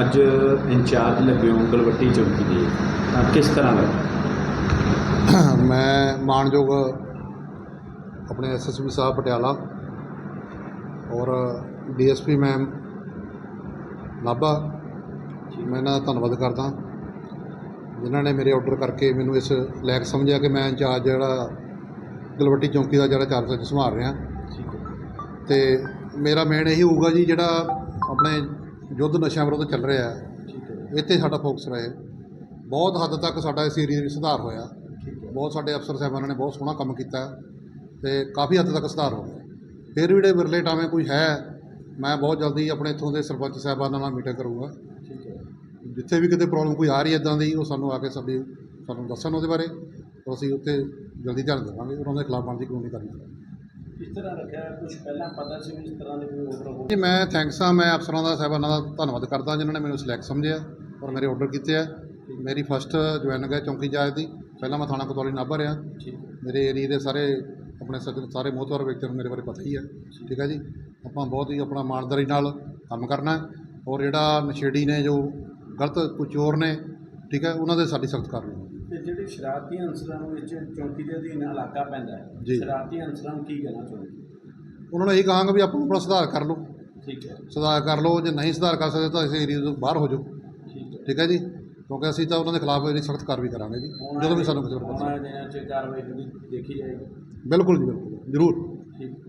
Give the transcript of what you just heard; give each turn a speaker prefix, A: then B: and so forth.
A: ਅੱਜ ਇੰਚਾਰਜ ਲੱਗੇ ਹੋ ਗਲਵੱਟੀ ਚੌਕੀ ਦੇ। ਤਾਂ ਕਿਸ ਤਰ੍ਹਾਂ ਦਾ
B: ਮੈਂ ਮਾਨਯੋਗ ਆਪਣੇ ਐਸਐਸਪੀ ਸਾਹਿਬ ਪਟਿਆਲਾ ਔਰ ਡੀਐਸਪੀ ਮੈਮ ਨਾਭਾ ਮੈਂ ਇਹਨਾਂ ਦਾ ਧੰਨਵਾਦ ਕਰਦਾ। ਜਿਨ੍ਹਾਂ ਨੇ ਮੇਰੇ ਆਰਡਰ ਕਰਕੇ ਮੈਨੂੰ ਇਸ ਲਾਇਕ ਸਮਝਿਆ ਕਿ ਮੈਂ ਇੰਚਾਰਜ ਜਿਹੜਾ ਗਲਵੱਟੀ ਚੌਂਕੀ ਦਾ ਜਿਹੜਾ ਚਾਰਜ ਸੰਭਾਲ ਰਿਹਾ। ਤੇ ਮੇਰਾ ਮੇਨ ਇਹੀ ਹੋਊਗਾ ਜੀ ਜਿਹੜਾ ਆਪਣੇ ਯੁੱਧ ਨਸ਼ਿਆਂ ਵਿਰੁੱਧ ਚੱਲ ਰਿਹਾ ਹੈ। ਇੱਥੇ ਸਾਡਾ ਫੋਕਸ ਰਹੇ। ਬਹੁਤ ਹੱਦ ਤੱਕ ਸਾਡਾ ਇਸ ਏਰੀਆ ਵਿੱਚ ਸੁਧਾਰ ਹੋਇਆ। ਬਹੁਤ ਸਾਡੇ ਅਫਸਰ ਸਾਹਿਬਾਨਾਂ ਨੇ ਬਹੁਤ ਸੋਹਣਾ ਕੰਮ ਕੀਤਾ ਹੈ ਤੇ ਕਾਫੀ ਹੱਦ ਤੱਕ ਸੁਧਾਰ ਹੋ ਗਿਆ। ਫਿਰ ਵੀ ਜਿਹੜੇ ਵਿਰਲੇ ਟਾਵੇਂ ਕੋਈ ਹੈ, ਮੈਂ ਬਹੁਤ ਜਲਦੀ ਆਪਣੇ ਇੱਥੋਂ ਦੇ ਸਰਪੰਚ ਸਾਹਿਬਾਨਾਂ ਨਾਲ ਮੀਟਿੰਗ ਕਰੂੰਗਾ। ਜਿੱਥੇ ਵੀ ਕਿਤੇ ਪ੍ਰੋਬਲਮ ਕੋਈ ਆ ਰਹੀ ਹੈ ਇਦਾਂ ਦੀ, ਉਹ ਸਾਨੂੰ ਆ ਕੇ ਸਾਡੀ, ਸਾਨੂੰ ਦੱਸਣ ਉਹਦੇ ਬਾਰੇ। ਔਰ ਅਸੀਂ ਉੱਤੇ ਜਲਦੀ ਧਿਆਨ ਦੇਵਾਂਗੇ, ਉਹਨਾਂ ਦੇ ਖਿਲਾਫ ਬਣਦੀ ਕਾਨੂੰਨੀ ਕਾਰਵਾਈ।
A: ਇਸ ਤਰ੍ਹਾਂ ਰੱਖਿਆ? ਕੁਝ ਪਹਿਲਾਂ ਪਤਾ ਸੀ ਵੀ ਇਸ ਤਰ੍ਹਾਂ ਦੇ ਕੋਈ ਆਰਡਰ ਹੋ
B: ਜੀ ਮੈਂ ਥੈਂਕਸ ਆ ਮੈਂ ਅਫਸਰਾਂ ਦਾ ਸਾਹਿਬਾਨਾਂ ਦਾ ਧੰਨਵਾਦ ਕਰਦਾ ਜਿਨ੍ਹਾਂ ਨੇ ਮੈਨੂੰ ਸਿਲੈਕਟ ਸਮਝਿਆ ਔਰ ਮੇਰੇ ਆਰਡਰ ਕੀਤੇ ਆ। ਮੇਰੀ ਫਸਟ ਜੁਆਇਨਿੰਗ ਹੈ ਚੌਂਕੀ ਜਾਜ ਦੀ। ਪਹਿਲਾਂ ਮੈਂ ਥਾਣਾ ਕੋਤਵਾਲੀ ਨਾਭਾ ਰਿਹਾ। ਮੇਰੇ ਏਰੀਏ ਦੇ ਸਾਰੇ ਆਪਣੇ ਸੱਜਣ ਸਾਰੇ ਮੋਹਤਵਰ ਵਿਅਕਤੀਆਂ ਨੂੰ ਮੇਰੇ ਬਾਰੇ ਪਤਾ ਹੀ ਹੈ ਠੀਕ। ਹੈ ਜੀ? ਆਪਾਂ ਬਹੁਤ ਹੀ ਆਪਣਾ ਇਮਾਨਦਾਰੀ ਨਾਲ ਕੰਮ ਕਰਨਾ ਔਰ ਜਿਹੜਾ ਨਸ਼ੇੜੀ ਨੇ ਜੋ ਗਲਤ ਕੋਈ ਚੋਰ ਨੇ ਠੀਕ ਹੈ ਉਹਨਾਂ ਦੇ ਸਾਡੀ ਸਖਤ ਕਾਰਵਾਈ
A: ਸ਼ਰਾਰਤੀ ਅੰਸਰਾਂ ਨੂੰ ਵਿੱਚ ਚੌਂਕੀ ਦੇ ਅਧੀਨ ਇਲਾਕਾ ਪੈਂਦਾ ਹੈ।
B: ਜੀ।
A: ਸ਼ਰਾਰਤੀ ਅੰਸਰਾਂ ਨੂੰ ਕੀ ਕਹਿਣਾ ਚਾਹੁੰਦੇ
B: ਉਹਨਾਂ ਨੂੰ ਇਹ ਕਹਾਂਗਾ ਵੀ ਆਪਾਂ ਆਪਣਾ ਸੁਧਾਰ ਕਰ ਲਓ।
A: ਠੀਕ ਹੈ।
B: ਸੁਧਾਰ ਕਰ ਲਓ ਜੇ ਨਹੀਂ ਸੁਧਾਰ ਕਰ ਸਕਦੇ ਤਾਂ ਇਸ ਏਰੀਏ ਤੋਂ ਬਾਹਰ ਹੋ ਜਾਓ।
A: ਠੀਕ ਹੈ।
B: ਠੀਕ ਹੈ ਜੀ? ਕਿਉਂਕਿ ਅਸੀਂ ਤਾਂ ਉਹਨਾਂ ਦੇ ਖਿਲਾਫ ਇਹਦੀ ਸਖਤ ਕਾਰਵਾਈ ਕਰਾਂਗੇ ਜੀ। ਜਦੋਂ ਵੀ ਸਾਨੂੰ ਕਿਸੇ ਨੂੰ ਪਤਾ
A: ਆਉਣ ਵਾਲੇ ਦਿਨਾਂ 'ਚ ਕਾਰਵਾਈ ਜਿਹੜੀ ਦੇਖੀ ਜਾਏਗੀ।
B: ਬਿਲਕੁਲ ਜੀ ਬਿਲਕੁਲ। ਜ਼ਰੂਰ।
A: ਠੀਕ।